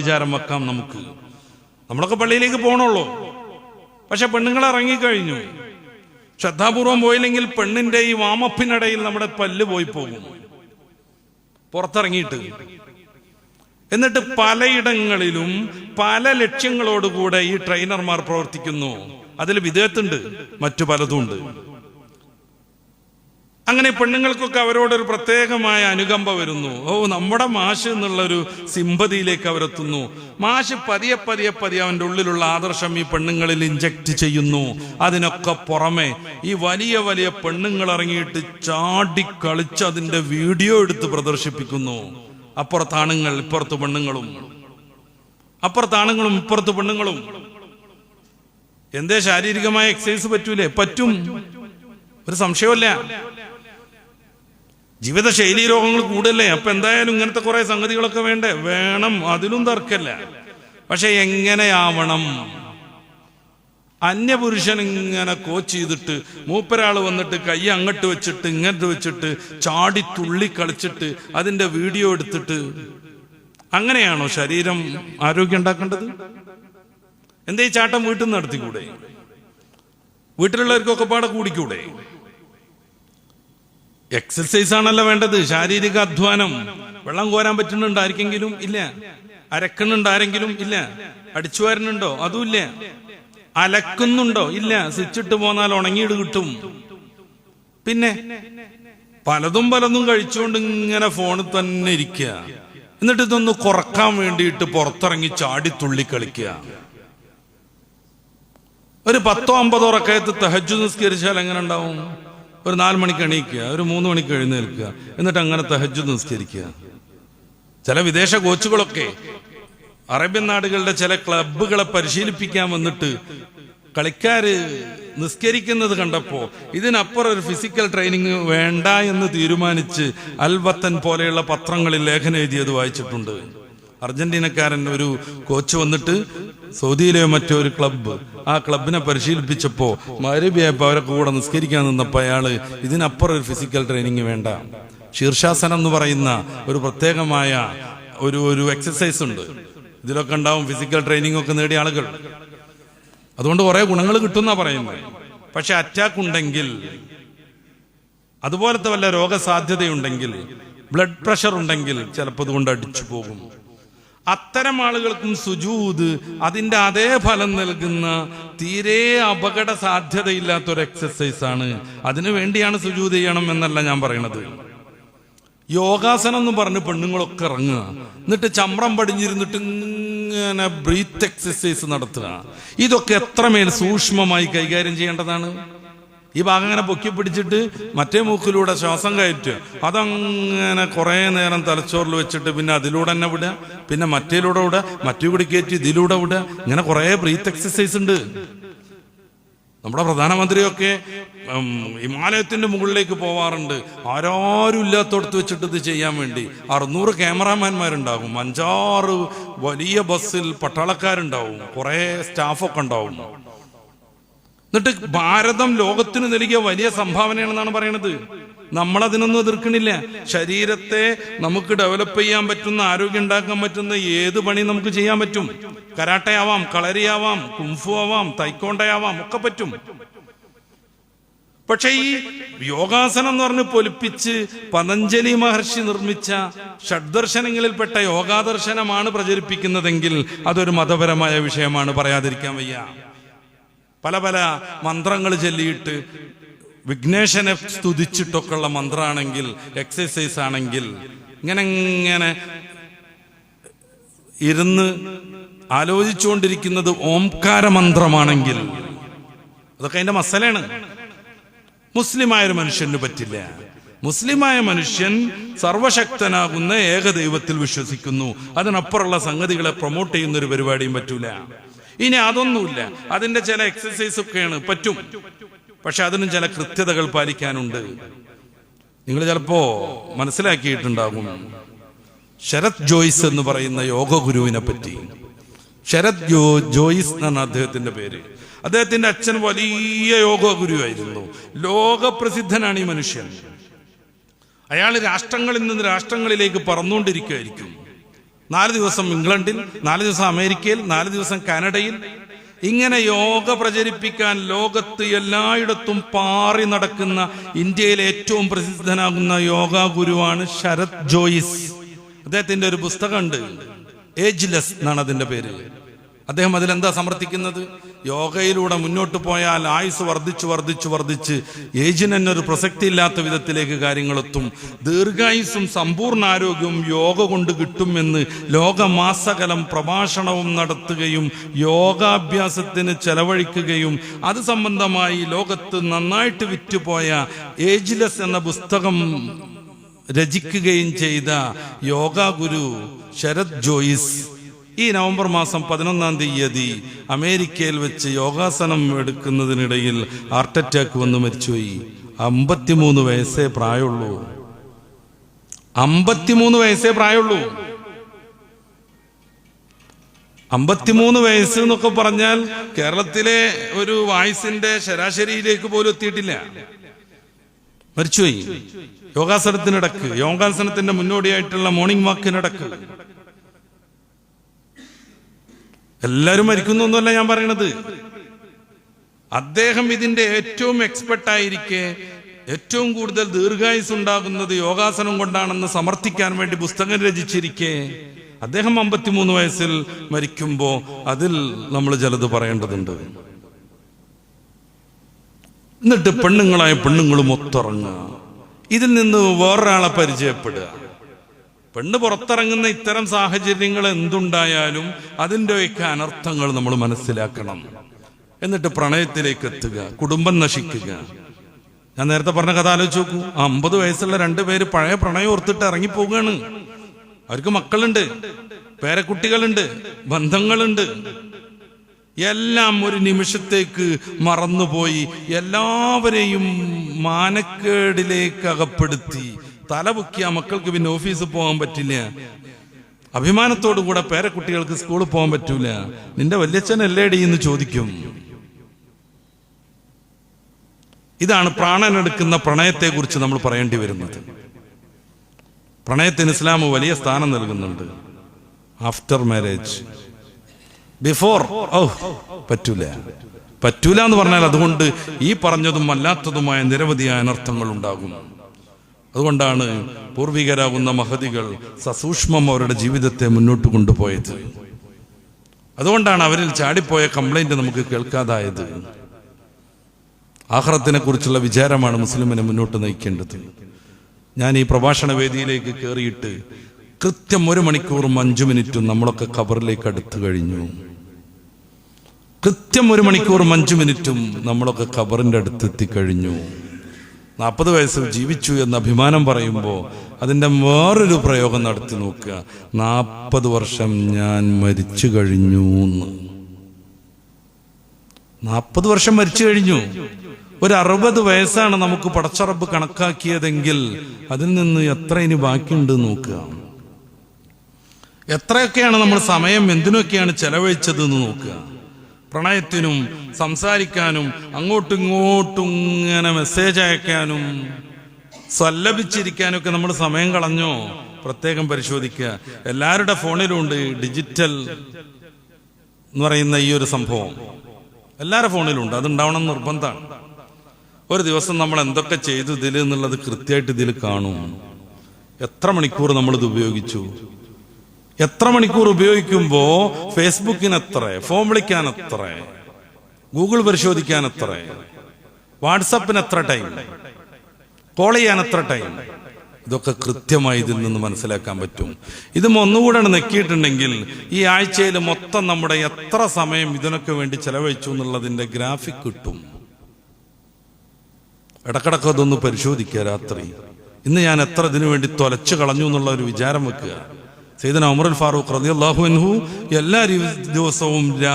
വിചാരം വെക്കാം നമുക്ക്. നമ്മളൊക്കെ പള്ളിയിലേക്ക് പോകണുള്ളൂ പക്ഷെ പെണ്ണുങ്ങൾ ഇറങ്ങിക്കഴിഞ്ഞു. ശ്രദ്ധാപൂർവം പോയില്ലെങ്കിൽ പെണ്ണിന്റെ ഈ വാമപ്പിനിടയിൽ നമ്മുടെ പല്ല് പോയി പോകും. പുറത്തിറങ്ങിയിട്ട്. എന്നിട്ട് പലയിടങ്ങളിലും പല ലക്ഷ്യങ്ങളോടുകൂടെ ഈ ട്രെയിനർമാർ പ്രവർത്തിക്കുന്നു. അതിൽ വിദേഹത്തുണ്ട് മറ്റു പലതും ഉണ്ട്. അങ്ങനെ പെണ്ണുങ്ങൾക്കൊക്കെ അവരോടൊരു പ്രത്യേകമായ അനുകമ്പ വരുന്നു. ഓ നമ്മുടെ മാഷ് എന്നുള്ളൊരു സിമ്പതിയിലേക്ക് അവരെത്തുന്നു. മാഷ് പതിയെ പതിയെ പതിയെ അവന്റെ ഉള്ളിലുള്ള ആദർശം ഈ പെണ്ണുങ്ങളിൽ ഇഞ്ചക്ട് ചെയ്യുന്നു. അതിനൊക്കെ പുറമെ ഈ വലിയ വലിയ പെണ്ണുങ്ങൾ ഇറങ്ങിയിട്ട് ചാടി കളിച്ച് അതിന്റെ വീഡിയോ എടുത്ത് പ്രദർശിപ്പിക്കുന്നു. അപ്പുറത്താണുങ്ങൾ ഇപ്പുറത്ത് പെണ്ണുങ്ങളും. അപ്പുറത്താണുങ്ങളും ഇപ്പുറത്ത് പെണ്ണുങ്ങളും. എന്തേ ശാരീരികമായ എക്സസൈസ് പറ്റൂലേ? പറ്റും. ഒരു സംശയമല്ല ജീവിതശൈലി രോഗങ്ങൾ കൂടല്ലേ? അപ്പൊ എന്തായാലും ഇങ്ങനത്തെ കുറെ സംഗതികളൊക്കെ വേണ്ടേ? വേണം അതിലും തർക്കല്ല. പക്ഷെ എങ്ങനെയാവണം? അന്യപുരുഷൻ ഇങ്ങനെ കോച്ച് ചെയ്തിട്ട് മൂപ്പരാൾ വന്നിട്ട് കൈ അങ്ങോട്ട് വെച്ചിട്ട് ഇങ്ങോട്ട് വെച്ചിട്ട് ചാടി തുള്ളി കളിച്ചിട്ട് അതിന്റെ വീഡിയോ എടുത്തിട്ട് അങ്ങനെയാണോ ശരീരം ആരോഗ്യം ഉണ്ടാക്കേണ്ടത്? എന്തേ ചാട്ടം വീട്ടിൽ നിന്ന് നടത്തിക്കൂടെ? വീട്ടിലുള്ളവർക്കൊക്കെ പാടെ കൂടിക്കൂടെ? എക്സസൈസ് ആണല്ലോ വേണ്ടത്. ശാരീരിക അധ്വാനം. വെള്ളം കോരാൻ പറ്റുന്നുണ്ട് ആർക്കെങ്കിലും ഇല്ല. അരക്കുന്നുണ്ട് ആരെങ്കിലും ഇല്ല. അടിച്ചു വരുന്നുണ്ടോ? അതുമില്ല അലക്കുന്നുണ്ടോ? ഇല്ല. സ്വിച്ചിട്ട് പോന്നാൽ ഉണങ്ങിയിട്ട് കിട്ടും. പിന്നെ പലതും പലതും കഴിച്ചുകൊണ്ട് ഇങ്ങനെ ഫോണിൽ തന്നെ ഇരിക്കുക എന്നിട്ട് ഇതൊന്ന് കുറയ്ക്കാൻ വേണ്ടിയിട്ട് പുറത്തിറങ്ങി ചാടി തുള്ളി കളിക്കുക ഒരു പത്തോ അമ്പതോ റക്കയത്ത് തെഹജു നിസ്കരിച്ചാൽ എങ്ങനെ ഉണ്ടാവും? ഒരു നാല് മണിക്ക് എണീക്കുക ഒരു മൂന്ന് മണിക്ക് എഴുന്നേൽക്കുക എന്നിട്ട് അങ്ങനെ തെഹജു നിസ്കരിക്കുക. ചില വിദേശ കോച്ചുകളൊക്കെ അറേബ്യൻ നാടുകളുടെ ചില ക്ലബുകളെ പരിശീലിപ്പിക്കാൻ വന്നിട്ട് കളിക്കാര് നിസ്കരിക്കുന്നത് കണ്ടപ്പോ ഇതിനപ്പുറം ഒരു ഫിസിക്കൽ ട്രെയിനിങ് വേണ്ട എന്ന് തീരുമാനിച്ച് അൽവത്തൻ പോലെയുള്ള പത്രങ്ങളിൽ ലേഖനം എഴുതിയത് വായിച്ചിട്ടുണ്ട്. അർജന്റീനക്കാരൻ ഒരു കോച്ച് വന്നിട്ട് സൗദിയിലെ മറ്റോ ഒരു ക്ലബ്ബ് ആ ക്ലബിനെ പരിശീലിപ്പിച്ചപ്പോ മരുബിയായപ്പോ അവരെ കൂടെ നിസ്കരിക്കാൻ നിന്നപ്പോ അയാൾ ഇതിനപ്പുറം ഒരു ഫിസിക്കൽ ട്രെയിനിങ് വേണ്ട. ശീർഷാസനം എന്ന് പറയുന്ന ഒരു പ്രത്യേകമായ ഒരു ഒരു എക്സസൈസ് ഉണ്ട്. ഇതിലൊക്കെ ഉണ്ടാവും ഫിസിക്കൽ ട്രെയിനിങ് ഒക്കെ നേടിയ ആളുകൾ. അതുകൊണ്ട് കുറെ ഗുണങ്ങൾ കിട്ടുന്ന പറയുന്നത് പക്ഷെ അറ്റാക്ക് ഉണ്ടെങ്കിൽ അതുപോലത്തെ വല്ല രോഗസാധ്യതയുണ്ടെങ്കിൽ ബ്ലഡ് പ്രഷർ ഉണ്ടെങ്കിൽ ചിലപ്പോൾ അതുകൊണ്ട് അടിച്ചു പോകും. അത്തരം ആളുകൾക്കും സുജൂത് അതിന്റെ അതേ ഫലം നൽകുന്ന തീരെ അപകട സാധ്യതയില്ലാത്ത ഒരു എക്സസൈസ് ആണ്. അതിനു വേണ്ടിയാണ് സുജൂത് ചെയ്യണം എന്നല്ല ഞാൻ പറയണത്. യോഗാസനം എന്ന് പറഞ്ഞ് പെണ്ണുങ്ങളൊക്കെ ഇറങ്ങുക. എന്നിട്ട് ചമ്രം പടിഞ്ഞിരുന്നിട്ട് ഇങ്ങനെ ബ്രീത്ത് എക്സസൈസ് നടത്തുക. ഇതൊക്കെ എത്രമേൽ സൂക്ഷ്മമായി കൈകാര്യം ചെയ്യേണ്ടതാണ്? ഈ ഭാഗം അങ്ങനെ പൊക്കി പിടിച്ചിട്ട് മറ്റേ മൂക്കിലൂടെ ശ്വാസം കയറ്റുക. അതങ്ങനെ കുറെ നേരം തലച്ചോറിൽ വെച്ചിട്ട് പിന്നെ അതിലൂടെ തന്നെ വിടുക. പിന്നെ മറ്റേലൂടെ വിടുക. മറ്റേ കൂടി കയറ്റി ഇതിലൂടെ വിടുക. ഇങ്ങനെ കുറെ ബ്രീത്ത് എക്സസൈസ് ഉണ്ട്. നമ്മുടെ പ്രധാനമന്ത്രിയൊക്കെ ഹിമാലയത്തിന്റെ മുകളിലേക്ക് പോവാറുണ്ട്. ആരാരും ഇല്ലാത്തടത്ത് വെച്ചിട്ട് ഇത് ചെയ്യാൻ വേണ്ടി. അറുന്നൂറ് ക്യാമറാമാൻമാരുണ്ടാകും. അഞ്ചാറ് വലിയ ബസ്സിൽ പട്ടാളക്കാരുണ്ടാവും. കുറെ സ്റ്റാഫൊക്കെ ഉണ്ടാവും. എന്നിട്ട് ഭാരതം ലോകത്തിന് നൽകിയ വലിയ സംഭാവനയാണെന്നാണ് പറയണത്. നമ്മൾ അതിനൊന്നും എതിർക്കണില്ല. ശരീരത്തെ നമുക്ക് ഡെവലപ്പ് ചെയ്യാൻ പറ്റുന്ന ആരോഗ്യം ഉണ്ടാക്കാൻ പറ്റുന്ന ഏത് പണി നമുക്ക് ചെയ്യാൻ പറ്റും. കരാട്ടയാവാം കളരിയാവാം കുംഫു ആവാം തൈക്കോണ്ടയാവാം ഒക്കെ പറ്റും. പക്ഷെ ഈ യോഗാസനം എന്ന് പറഞ്ഞ് പൊലിപ്പിച്ച് പതഞ്ജലി മഹർഷി നിർമ്മിച്ച ഷഡ്ദർശനങ്ങളിൽപ്പെട്ട യോഗാദർശനമാണ് പ്രചരിപ്പിക്കുന്നതെങ്കിൽ അതൊരു മതപരമായ വിഷയമാണ് പറയാതിരിക്കാൻ വയ്യ. പല പല മന്ത്രങ്ങൾ ചൊല്ലിയിട്ട് വിഘ്നേശനെ സ്തുതിച്ചിട്ടൊക്കെയുള്ള മന്ത്രമാണെങ്കിൽ എക്സസൈസ് ആണെങ്കിൽ ഇങ്ങനെ ഇങ്ങനെ ഇരുന്ന് ആലോചിച്ചുകൊണ്ടിരിക്കുന്നത് ഓംകാര മന്ത്രമാണെങ്കിൽ അതൊക്കെ അതിന്റെ മസലാണ്. മുസ്ലിമായ ഒരു മനുഷ്യന് പറ്റില്ല. മുസ്ലിമായ മനുഷ്യൻ സർവശക്തനാകുന്ന ഏകദൈവത്തിൽ വിശ്വസിക്കുന്നു. അതിനപ്പുറമുള്ള സംഗതികളെ പ്രൊമോട്ട് ചെയ്യുന്ന ഒരു പരിപാടിയും പറ്റൂല. ഇനി അതൊന്നുമില്ല. അതിന്റെ ചില എക്സസൈസ് ഒക്കെയാണ്. പറ്റും. പക്ഷെ അതിനും ചില കൃത്യതകൾ പാലിക്കാനുണ്ട്. നിങ്ങൾ ചിലപ്പോ മനസ്സിലാക്കിയിട്ടുണ്ടാകും. ശരത് ജോയിസ് എന്ന് പറയുന്ന യോഗ ഗുരുവിനെ പറ്റി. ശരത് ജോ ജോയിസ് എന്നാണ് അദ്ദേഹത്തിന്റെ പേര്. അദ്ദേഹത്തിന്റെ അച്ഛൻ വലിയ യോഗ ഗുരുവായിരുന്നു. ലോകപ്രസിദ്ധനാണ് ഈ മനുഷ്യൻ. അയാൾ രാഷ്ട്രങ്ങളിൽ നിന്ന് രാഷ്ട്രങ്ങളിലേക്ക് പറന്നുകൊണ്ടിരിക്കുകയായിരിക്കും. നാല് ദിവസം ഇംഗ്ലണ്ടിൽ നാല് ദിവസം അമേരിക്കയിൽ നാല് ദിവസം കാനഡയിൽ. ഇങ്ങനെ യോഗ പ്രചരിപ്പിക്കാൻ ലോകത്ത് എല്ലായിടത്തും പാറി നടക്കുന്ന ഇന്ത്യയിലെ ഏറ്റവും പ്രസിദ്ധനാകുന്ന യോഗ ഗുരുവാണ് ശരത് ജോയിസ്. അദ്ദേഹത്തിന്റെ ഒരു പുസ്തകമുണ്ട്. ഏജ്ലെസ് എന്നാണ് അതിന്റെ പേര്. അദ്ദേഹം അതിലെന്താ സമർത്ഥിക്കുന്നത്? യോഗയിലൂടെ മുന്നോട്ട് പോയാൽ ആയുസ് വർദ്ധിച്ചു വർദ്ധിച്ചു വർദ്ധിച്ച് ഏജിന് തന്നെ ഒരു പ്രസക്തി ഇല്ലാത്ത വിധത്തിലേക്ക് കാര്യങ്ങളെത്തും. ദീർഘായുസും സമ്പൂർണ ആരോഗ്യവും യോഗ കൊണ്ട് കിട്ടുമെന്ന് ലോകമാസകലം പ്രഭാഷണവും നടത്തുകയും യോഗാഭ്യാസത്തിന് ചെലവഴിക്കുകയും അത് സംബന്ധമായി ലോകത്ത് നന്നായിട്ട് വിറ്റുപോയ ഏജ്ലെസ് എന്ന പുസ്തകം രചിക്കുകയും ചെയ്ത യോഗ ഗുരു ശരത് ജോയിസ് ഈ നവംബർ മാസം പതിനൊന്നാം തീയതി അമേരിക്കയിൽ വെച്ച് യോഗാസനം എടുക്കുന്നതിനിടയിൽ ഹാർട്ട് അറ്റാക്ക് വന്ന് മരിച്ചുപോയി. അമ്പത്തിമൂന്ന് വയസ്സേ പ്രായമുള്ളൂ. അമ്പത്തിമൂന്ന് വയസ്സേ പ്രായമുള്ളൂ. അമ്പത്തിമൂന്ന് വയസ്സ് എന്നൊക്കെ പറഞ്ഞാൽ കേരളത്തിലെ ഒരു വയസ്സിന്റെ ശരാശരിയിലേക്ക് പോലും എത്തിയിട്ടില്ല. മരിച്ചുപോയി. യോഗാസനത്തിനിടക്ക് യോഗാസനത്തിന്റെ മുന്നോടിയായിട്ടുള്ള മോർണിംഗ് വാക്കിനിടക്ക് എല്ലാവരും മരിക്കുന്നൊന്നുമല്ല ഞാൻ പറയണത്. അദ്ദേഹം ഇതിന്റെ ഏറ്റവും എക്സ്പെർട്ട് ആയിരിക്കെ ഏറ്റവും കൂടുതൽ ദീർഘായുസ് ഉണ്ടാകുന്നത് യോഗാസനം കൊണ്ടാണെന്ന് സമർത്ഥിക്കാൻ വേണ്ടി പുസ്തകം രചിച്ചിരിക്കെ. അദ്ദേഹം അമ്പത്തിമൂന്ന് വയസ്സിൽ മരിക്കുമ്പോ അതിൽ നമ്മൾ ചിലത് പറയേണ്ടതുണ്ട്. എന്നിട്ട് പെണ്ണുങ്ങളായ പെണ്ണുങ്ങളും ഒത്തിറങ്ങുക. ഇതിൽ നിന്ന് വേറൊരാളെ പരിചയപ്പെടുക. പെണ്ണ് പുറത്തിറങ്ങുന്ന ഇത്തരം സാഹചര്യങ്ങൾ എന്തുണ്ടായാലും അതിന്റെയൊക്കെ അനർത്ഥങ്ങൾ നമ്മൾ മനസ്സിലാക്കണം. എന്നിട്ട് പ്രണയത്തിലേക്ക് എത്തുക കുടുംബം നശിക്കുക. ഞാൻ നേരത്തെ പറഞ്ഞ കഥ ആലോചിച്ച് നോക്കൂ. അമ്പത് വയസ്സുള്ള രണ്ടുപേര് പഴയ പ്രണയം ഓർത്തിട്ട് ഇറങ്ങിപ്പോവുകയാണ്. അവർക്ക് മക്കളുണ്ട് പേരക്കുട്ടികളുണ്ട് ബന്ധങ്ങളുണ്ട്. എല്ലാം ഒരു നിമിഷത്തേക്ക് മറന്നുപോയി എല്ലാവരെയും മാനക്കേടിലേക്ക് അകപ്പെടുത്തി. തലപൊക്കി പൊക്കിയ മക്കൾക്ക് പിന്നെ ഓഫീസിൽ പോകാൻ പറ്റില്ല. അഭിമാനത്തോടു കൂടെ പേരക്കുട്ടികൾക്ക് സ്കൂളിൽ പോകാൻ പറ്റൂല. നിന്റെ വല്യച്ഛൻ അല്ലേടി എന്ന് ചോദിക്കും. ഇതാണ് പ്രാണനെടുക്കുന്ന പ്രണയത്തെക്കുറിച്ച് നമ്മൾ പറയേണ്ടി വരുന്നത്. പ്രണയത്തിന് ഇസ്ലാം വലിയ സ്ഥാനം നൽകുന്നുണ്ട്. ആഫ്റ്റർ മാരേജ് ബിഫോർ പറ്റൂല. പറ്റൂല എന്ന് പറഞ്ഞാൽ അതുകൊണ്ട് ഈ പറഞ്ഞതും അല്ലാത്തതുമായ നിരവധിയായ അനർത്ഥങ്ങൾ ഉണ്ടാകും. അതുകൊണ്ടാണ് പൂർവികരാകുന്ന മഹതികൾ സസൂക്ഷ്മം അവരുടെ ജീവിതത്തെ മുന്നോട്ട് കൊണ്ടുപോയത്. അതുകൊണ്ടാണ് അവരിൽ ചാടിപ്പോയ കംപ്ലൈന്റ് നമുക്ക് കേൾക്കാതായത്. ആഹ്റത്തിനെ കുറിച്ചുള്ള വിചാരമാണ് മുസ്ലിമിനെ മുന്നോട്ട് നയിക്കേണ്ടത്. ഞാൻ ഈ പ്രഭാഷണ വേദിയിലേക്ക് കയറിയിട്ട് കൃത്യം ഒരു മണിക്കൂറും അഞ്ചു മിനിറ്റും നമ്മളൊക്കെ ഖബറിലേക്ക് അടുത്തു കഴിഞ്ഞു. കൃത്യം ഒരു മണിക്കൂറും അഞ്ചു മിനിറ്റും നമ്മളൊക്കെ കബറിന്റെ അടുത്ത് എത്തിക്കഴിഞ്ഞു നാൽപ്പത് വയസ്സിൽ ജീവിച്ചു എന്ന അഭിമാനം പറയുമ്പോൾ അതിന്റെ വേറൊരു പ്രയോഗം നടത്തി നോക്കുക. നാൽപ്പത് വർഷം ഞാൻ മരിച്ചു കഴിഞ്ഞു എന്ന്. നാൽപ്പത് വർഷം മരിച്ചു കഴിഞ്ഞു. ഒരു അറുപത് വയസ്സാണ് നമുക്ക് പടച്ചറബ് കണക്കാക്കിയതെങ്കിൽ അതിൽ നിന്ന് എത്ര ഇനി ബാക്കിയുണ്ട് നോക്കുക. എത്രയൊക്കെയാണ് നമ്മൾ സമയം എന്തിനൊക്കെയാണ് ചെലവഴിച്ചത് എന്ന് നോക്കുക. പ്രണയത്തിനും സംസാരിക്കാനും അങ്ങോട്ടും ഇങ്ങോട്ടും ഇങ്ങനെ മെസ്സേജ് അയക്കാനും സല്ലപിച്ചിരിക്കാനും ഒക്കെ നമ്മൾ സമയം കളഞ്ഞോ? പ്രത്യേകം പരിശോധിക്കുക. എല്ലാവരുടെ ഫോണിലും ഉണ്ട് ഡിജിറ്റൽ എന്ന് പറയുന്ന ഈ ഒരു സംഭവം. എല്ലാവരുടെ ഫോണിലും ഉണ്ട് അത് ഉണ്ടാവണം നിർബന്ധമാണ്. ഒരു ദിവസം നമ്മൾ എന്തൊക്കെ ചെയ്തു ഇതിൽ എന്നുള്ളത് കൃത്യമായിട്ട് ഇതിൽ കാണും. എത്ര മണിക്കൂർ നമ്മളിത് ഉപയോഗിച്ചു? എത്ര മണിക്കൂർ ഉപയോഗിക്കുമ്പോ ഫേസ്ബുക്കിന് എത്ര ഫോൺ വിളിക്കാൻ എത്ര ഗൂഗിൾ പരിശോധിക്കാൻ എത്ര വാട്സപ്പിന് എത്ര ടൈം കോൾ ചെയ്യാൻ എത്ര ടൈം. ഇതൊക്കെ കൃത്യമായി ഇതിൽ നിന്ന് മനസ്സിലാക്കാൻ പറ്റും. ഇത് ഒന്നുകൂടെ നെക്കിയിട്ടുണ്ടെങ്കിൽ ഈ ആഴ്ചയിൽ മൊത്തം നമ്മുടെ എത്ര സമയം ഇതിനൊക്കെ വേണ്ടി ചെലവഴിച്ചു എന്നുള്ളതിന്റെ ഗ്രാഫിക് കിട്ടും. ഇടക്കിടക്ക് അതൊന്ന് പരിശോധിക്കുക രാത്രി. ഇന്ന് ഞാൻ എത്ര ഇതിനു വേണ്ടി തൊലച്ചു കളഞ്ഞു എന്നുള്ള ഒരു വിചാരം വെക്കുക. സൈദന ഉമറുൽ ഫാറൂഖ് റളിയല്ലാഹു അൻഹു എല്ലാ ദിവസവും രാ